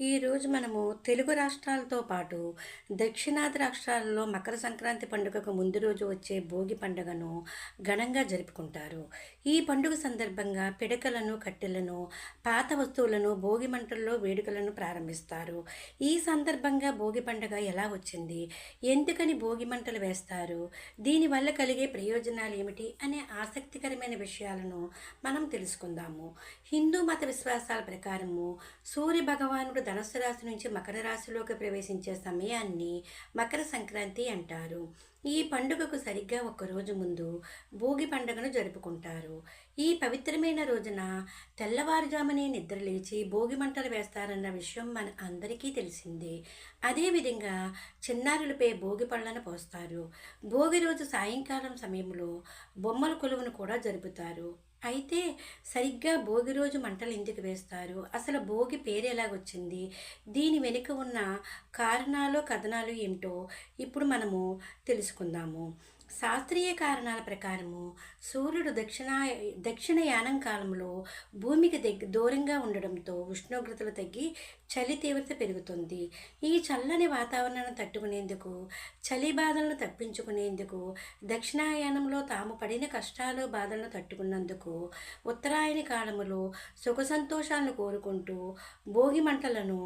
ఈరోజు మనము తెలుగు రాష్ట్రాలతో పాటు దక్షిణాది రాష్ట్రాలలో మకర సంక్రాంతి పండుగకు ముందు రోజు వచ్చే భోగి పండుగను ఘనంగా జరుపుకుంటారు. ఈ పండుగ సందర్భంగా పిడకలను కట్టెలను పాత వస్తువులను భోగి మంటల్లో వేడుకలను ప్రారంభిస్తారు. ఈ సందర్భంగా భోగి పండుగ ఎలా వచ్చింది? ఎందుకని భోగి మంటలు వేస్తారు? దీనివల్ల కలిగే ప్రయోజనాలు ఏమిటి? అనే ఆసక్తికరమైన విషయాలను మనం తెలుసుకుందాము. హిందూ మత విశ్వాసాల ప్రకారము సూర్య భగవానుడు ధనుసు రాశి నుంచి మకర రాశిలోకి ప్రవేశించే సమయాన్ని మకర సంక్రాంతి అంటారు. ఈ పండుగకు సరిగ్గా ఒక రోజు ముందు భోగి పండుగను జరుపుకుంటారు. ఈ పవిత్రమైన రోజున తెల్లవారుజామునే నిద్రలేచి భోగి మంటలు వేస్తారన్న విషయం మన అందరికీ తెలిసిందే. అదేవిధంగా చిన్నారులపై భోగి పళ్ళను పోస్తారు. భోగి రోజు సాయంకాలం సమయంలో బొమ్మల కొలువును కూడా జరుపుతారు. అయితే సరిగ్గా భోగి రోజు మంటలు ఎందుకు వేస్తారు? అసలు భోగి పేరు ఎలాగొచ్చింది? దీని వెనుక ఉన్న కారణాలు కథనాలు ఏంటో ఇప్పుడు మనము తెలుసుకుందాము. శాస్త్రీయ కారణాల ప్రకారము సూర్యుడు దక్షిణ దక్షిణయానం కాలంలో భూమికి దగ్గ దూరంగా ఉండడంతో ఉష్ణోగ్రతలు తగ్గి చలి తీవ్రత పెరుగుతుంది. ఈ చల్లని వాతావరణాన్ని తట్టుకునేందుకు చలి బాధలను తప్పించుకునేందుకు దక్షిణాయానంలో తాము పడిన కష్టాలు బాధలను తట్టుకున్నందుకు ఉత్తరాయణ కాలములో సుఖ సంతోషాలను కోరుకుంటూ భోగి మంటలను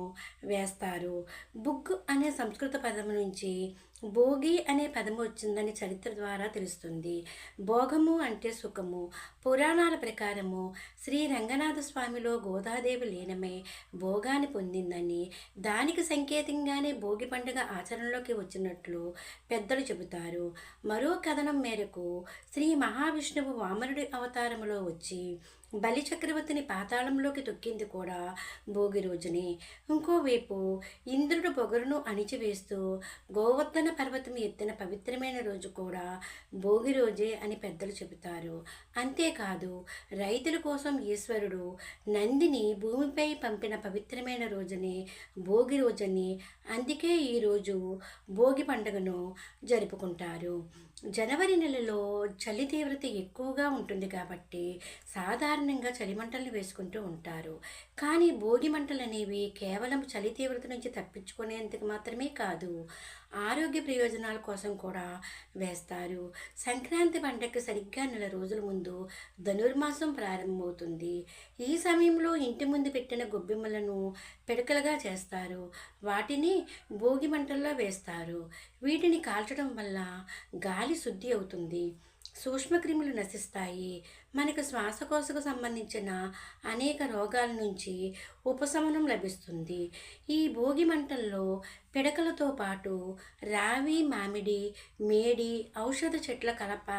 వేస్తారు. బుగ్ అనే సంస్కృత పదం నుంచి భోగి అనే పదము వచ్చిందని చరిత్ర ద్వారా తెలుస్తుంది. భోగము అంటే సుఖము. పురాణాల ప్రకారము శ్రీ రంగనాథ స్వామిలో గోదాదేవి లీనమే భోగాన్ని పొందిందని దానికి సంకేతంగానే భోగి పండుగ ఆచరణలోకి వచ్చినట్లు పెద్దలు చెబుతారు. మరో కథనం మేరకు శ్రీ మహావిష్ణువు వామనుడి అవతారములో వచ్చి బలి చక్రవర్తిని పాతాళంలోకి తొక్కింది కూడా భోగి రోజునే. ఇంకోవైపు ఇంద్రుడు పొగరును అణిచివేస్తూ గోవర్ధన పర్వతం ఎత్తిన పవిత్రమైన రోజు కూడా భోగి రోజే అని పెద్దలు చెబుతారు. అంతేకాదు రైతుల కోసం ఈశ్వరుడు నందిని భూమిపై పంపిన పవిత్రమైన రోజుని భోగి రోజని. అందుకే ఈరోజు భోగి పండుగను జరుపుకుంటారు. జనవరి నెలలో చలి తీవ్రత ఎక్కువగా ఉంటుంది కాబట్టి సాధారణంగా చలిమంటలను వేసుకుంటూ ఉంటారు. కానీ భోగి మంటలు అనేవి కేవలం చలి తీవ్రత నుంచి తప్పించుకునేందుకు మాత్రమే కాదు ఆరోగ్య ప్రయోజనాల కోసం కూడా వేస్తారు. సంక్రాంతి పండగకి సరిగ్గా నెల రోజుల ముందు ధనుర్మాసం ప్రారంభమవుతుంది. ఈ సమయంలో ఇంటి ముందు పెట్టిన గొబ్బెమ్మలను పిడకలుగా చేస్తారు. వాటిని భోగి మంటల్లో వేస్తారు. వీటిని కాల్చడం వల్ల గాలి శుద్ధి అవుతుంది. సూక్ష్మక్రిములు నశిస్తాయి. మనకు శ్వాసకోశకు సంబంధించిన అనేక రోగాల నుంచి ఉపశమనం లభిస్తుంది. ఈ భోగి మంటల్లో పిడకలతో పాటు రావి మామిడి మేడి ఔషధ చెట్ల కలప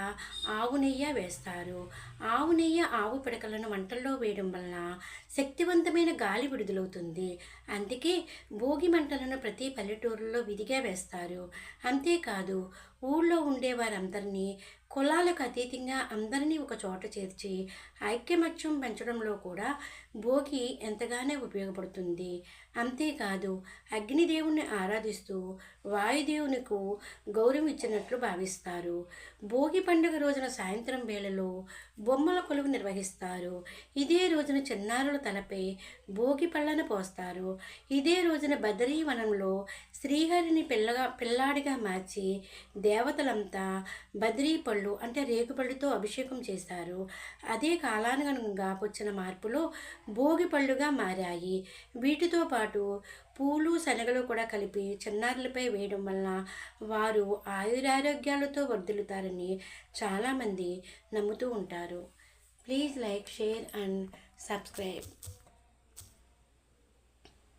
ఆవు నెయ్యి వేస్తారు. ఆవు నెయ్యి ఆవు పిడకలను మంటల్లో వేయడం వలన శక్తివంతమైన గాలి విడుదలవుతుంది. అందుకే భోగి మంటలను ప్రతి పల్లెటూరులో విధిగా వేస్తారు. అంతేకాదు ఊళ్ళో ఉండే వారందరినీ కులాలకు అతీతంగా అందరినీ ఒక చోట చేర్చి ఐక్యమత్యం పెంచడంలో కూడా భోగి ఎంతగానో ఉపయోగపడుతుంది. అంతేకాదు అగ్నిదేవుని ఆరాధిస్తూ వాయుదేవునికు గౌరవం ఇచ్చినట్లు భావిస్తారు. భోగి పండుగ రోజున సాయంత్రం వేళలో బొమ్మల కొలువు నిర్వహిస్తారు. ఇదే రోజున చిన్నారుల తలపై భోగి పళ్ళను పోస్తారు. ఇదే రోజున బదరీవనంలో శ్రీహరిని పిల్లగా పిల్లాడిగా మార్చి దేవతలంతా బద్రీ పళ్ళు అంటే రేగుపళ్ళుతో అభిషేకం చేశారు అదే కాలానుగుణంగా వచ్చిన మార్పులో భోగి పళ్ళుగా మారాయి. వీటితో పాటు పూలు శనగలు కూడా కలిపి చిన్నారులపై వేయడం వలన వారు ఆయురారోగ్యాలతో వర్ధిల్లుతారని చాలామంది నమ్ముతూ ఉంటారు. Please like share and subscribe.